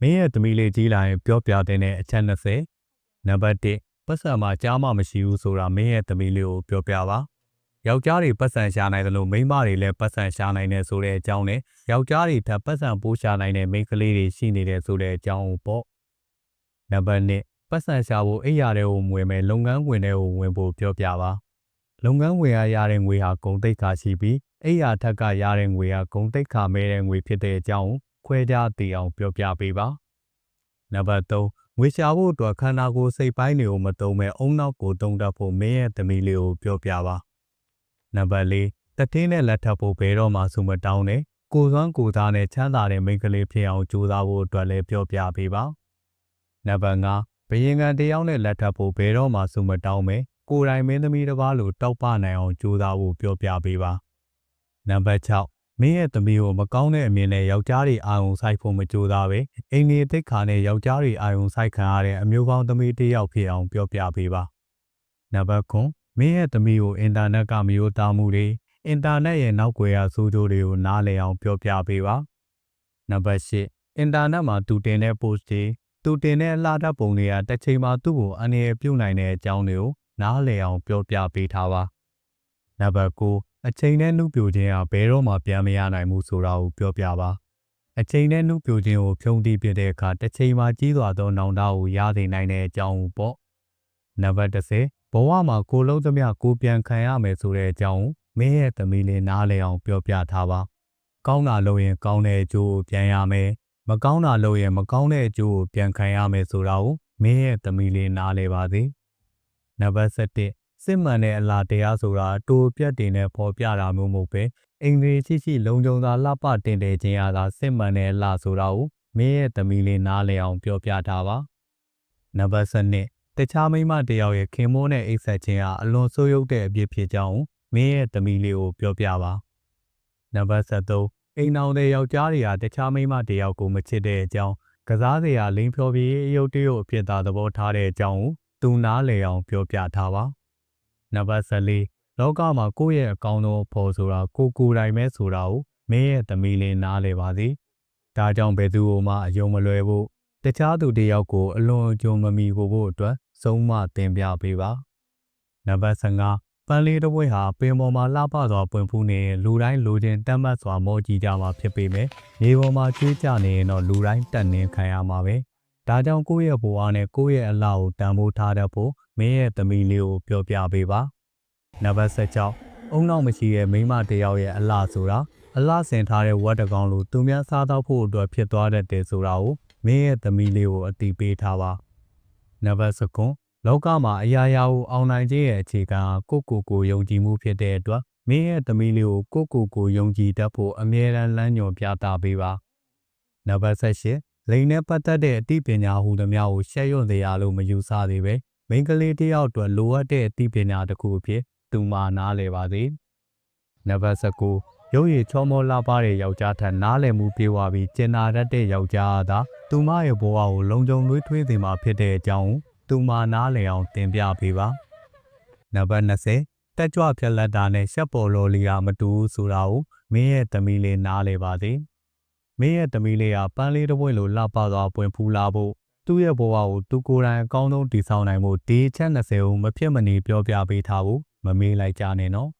မင်းရဲ့သမီးလေးကြီးလာရင်ပြောပြတဲ့အချက်20နံပါတ်1ပတ်စံမှာကြားမှမရှိဘူးဆိုတာမင်းရဲ့သမီးလေးကိုပြောပြပါယောက်ျားတွေပတ်စံရှာနိုင်တယ်လို့မိန်းမတွေလည်းပတ်စံရှာနိုင်တယ်ဆိုတဲ့အကြောင်းနဲ့ယောက်ျားတွေထပ်ပတ်စံပိုးရှာနိုင်တဲ့မိန်းကလေးတွေရှိနေတယ်ဆိုတဲ့အကြောင်းကိုပေါ့နံပါတ်2ပတ်စံရှာဖို့အိယာတွေကိုဝင်မယ်လုပ်ငန်းဝင်တွေကိုဝင်ဖို့ပြောပြပါလုပ်ငန်းဝင်ရရတဲ့ငွေဟာဂုံတိတ်ခါရှိပြီးအိယာထက်ကရတဲ့ငွေဟာဂုံတိတ်ခါမဲတဲ့ငွေဖြစ်တဲ့အကြောင်းကို ခွဲခြားသိအောင်ပြောပြပေးပါနံပါတ်3ငွေရှာဖို့အတွက်ခန္ဓာကိုယ်စိတ်ပိုင်းတွေကိုမတုံမဲ့အုံနောက်ကိုတုံတတ်ဖို့မင်းရဲ့သမီးလေးကိုပြောပြပါနံပါတ်4တထင်းနဲ့လက်ထပ်ဖို့ဘယ်တော့မှစုမတောင်းနဲ့ကိုယ်စွမ်းကိုယ်သားနဲ့ချမ်းသာတဲ့မိန်းကလေးဖြစ်အောင်ကြိုးစားဖို့အတွက်လည်းပြောပြပေးပါနံပါတ်5ဘယင်ကန်တယောက်နဲ့လက်ထပ်ဖို့ဘယ်တော့မှစုမတောင်းမဲ့ကိုယ်တိုင်မင်းသမီးတစ်ပါးလိုတောက်ပနိုင်အောင်ကြိုးစားဖို့ပြောပြပေးပါနံပါတ်6 မင်းရဲ့သမီးကိုမကောင်းတဲ့အမြင်နဲ့ယောက်ျားတွေအာရုံစိုက်ဖို့မကြိုးစားပဲအိမ်ကြီးအသက်ခါနဲ့ယောက်ျားတွေအာရုံစိုက်ခံရတဲ့အမျိုးကောင်းသမီးတစ်ယောက်ဖြစ်အောင်ပြောပြပေးပါနံပါတ်9မင်းရဲ့သမီးကိုအင်တာနက်ကမယိုသားမှုတွေအင်တာနက်ရဲ့နောက်ွယ်ရာဆိုးကျိုးတွေကိုနားလည်အောင်ပြောပြပေးပါနံပါတ်10အင်တာနက်မှာသူတင်တဲ့ post တွေသူတင်တဲ့အလှဓာတ်ပုံတွေကတစ်ချိန်မှာသူ့ကိုအနေရပြုတ်နိုင်တဲ့အကြောင်းတွေကိုနားလည်အောင်ပြောပြပေးထားပါနံပါတ်9 အချိန်နဲ့နှုတ်ပြခြင်းဟာဘယ်တော့မှပြန်မရနိုင်ဘူးဆိုတာကိုပြောပြပါအချိန်နဲ့နှုတ်ပြခြင်းကိုဖြုံးတီးပြတဲ့အခါတစ်ချိန်မှာကြီးစွာသောနောင်တကိုရသိနိုင်တဲ့အကြောင်းပေါ့နံပါတ်10ဘဝမှာကိုလုံးသမျှကိုပြန်ခံရမယ်ဆိုတဲ့အကြောင်းမင်းရဲ့သမီးလေးနားလည်အောင်ပြောပြထားပါကောင်းတာလုပ်ရင်ကောင်းတဲ့အကျိုးကိုပြန်ရမယ်မကောင်းတာလုပ်ရင်မကောင်းတဲ့အကျိုးကိုပြန်ခံရမယ်ဆိုတာကိုမင်းရဲ့သမီးလေးနားလည်ပါစေနံပါတ်7 စစ်မှန်တဲ့အလားတရားဆိုတာတိုးပြတ်တင်နဲ့ပေါ်ပြတာမျိုးမဟုတ်ပဲအင်္ဂလိပ်ရှိရှိလုံခြုံသာလှပတင်တယ်ခြင်းအားသာစစ်မှန်တဲ့အလားဆိုတာကိုမင်းရဲ့သမီးလေးနားလည်အောင်ပြောပြထားပါနံပါတ်7တခြားမိန်းမတယောက်ရဲ့ခင်မိုးနဲ့အိတ်ဆက်ခြင်းဟာအလွန်ဆိုးရုပ်တဲ့အဖြစ်ဖြစ်ကြောင်းမင်းရဲ့သမီးလေးကိုပြောပြပါနံပါတ်73အိမ်အောင်တဲ့ယောက်ျားတွေကတခြားမိန်းမတယောက်ကိုမချစ်တဲ့အကြောင်းကစားစရာလိန်ဖြောပြီးအယုတ်တရုတ်အဖြစ်သာသဘောထားတဲ့အကြောင်းကိုသူနားလည်အောင်ပြောပြထားပါ နံပါတ်14လောကမှာကိုယ့်ရဲ့အကောင်းဆုံးဖို့ဆိုတာကိုကိုယ်တိုင်ပဲဆိုတာကိုမင်းရဲ့သမီးလေးနားလည်ပါစေဒါကြောင့်ဘယ်သူမှအယုံမလွယ်ဖို့တခြားသူတယောက်ကိုအလွန်အကျွံမမီဖို့အတွက်ဆုံးမတင်ပြပေးပါနံပါတ်15ပန်းလေးတစ်ပွင့်ဟာပင်ပေါ်မှာလှပစွာပွင့်ဖူးနေရင်လူတိုင်းလူချင်းတတ်မှတ်စွာမောကြည့်ကြမှာဖြစ်ပေမယ့်မြေပေါ်မှာကျွေးကြနေရင်တော့လူတိုင်းတက်နှင်းခံရမှာပဲဒါကြောင့်ကိုယ့်ရဲ့ဘဝနဲ့ကိုယ့်ရဲ့အလှကိုတန်ဖိုးထားတတ်ဖို့ မင်းရဲ့သမီးလေးကိုပြောပြပေးပါနံပါတ်16အုံနောက်မရှိတဲ့မိန်းမတစ်ယောက်ရဲ့အလှဆိုတာအလှဆင်ထားတဲ့ဝတ်တကောင်လိုသူများစားတော့ဖို့အတွက်ဖြစ်သွားတတ်တယ်ဆိုတာကိုမင်းရဲ့သမီးလေးကိုအတိပေးထားပါနံပါတ်19လောကမှာအရာရာကိုအောင်နိုင်ခြင်းရဲ့အခြေခံဟာကိုကိုကိုယုံကြည်မှုဖြစ်တဲ့အတွက်မင်းရဲ့သမီးလေးကိုကိုကိုကိုယုံကြည်တတ်ဖို့အမြဲတမ်းလမ်းညွှန်ပြတာပေးပါနံပါတ်18လိန်နဲ့ပတ်သက်တဲ့အသိပညာဟူသမျှကိုရှက်ရွံ့စေရလို့မယူဆသေးပဲ မိန်းကလေးတစ်ယောက်အတွက်လိုအပ်တဲ့အသိပညာတစ်ခုအဖြစ်သူမနားလည်ပါစေနံပါတ်19ရုပ်ရည်ချောမောလှပတဲ့ယောက်ျားထက်နားလည်မှုပြေဝပြီးကျင်နာတတ်တဲ့ယောက်ျားအားသာသူမရဲ့ဘဝကိုလုံခြုံလွှဲထွေးစေမှာဖြစ်တဲ့အကြောင်းသူမနားလည်အောင်တင်ပြပေးပါနံပါတ်20တက်ကြွဖြက်လက်တာနဲ့ရှက်ပေါ်လော်လီကမတူဘူးဆိုတာကိုမင်းရဲ့သမီးလေးနားလည်ပါစေမင်းရဲ့သမီးလေးကပန်းလေးတစ်ပွင့်လိုလှပသွားပွင့်ဖူးလာဖို့ သူ့ရဲ့ဘဝကိုသူကိုယ်တိုင်အကောင်းဆုံးတည်ဆောက်နိုင်ဖို့ဒီချက်20ကိုမဖြစ်မနေပြောပြပေးထားဖို့မမေးလိုက်ကြနဲ့နော်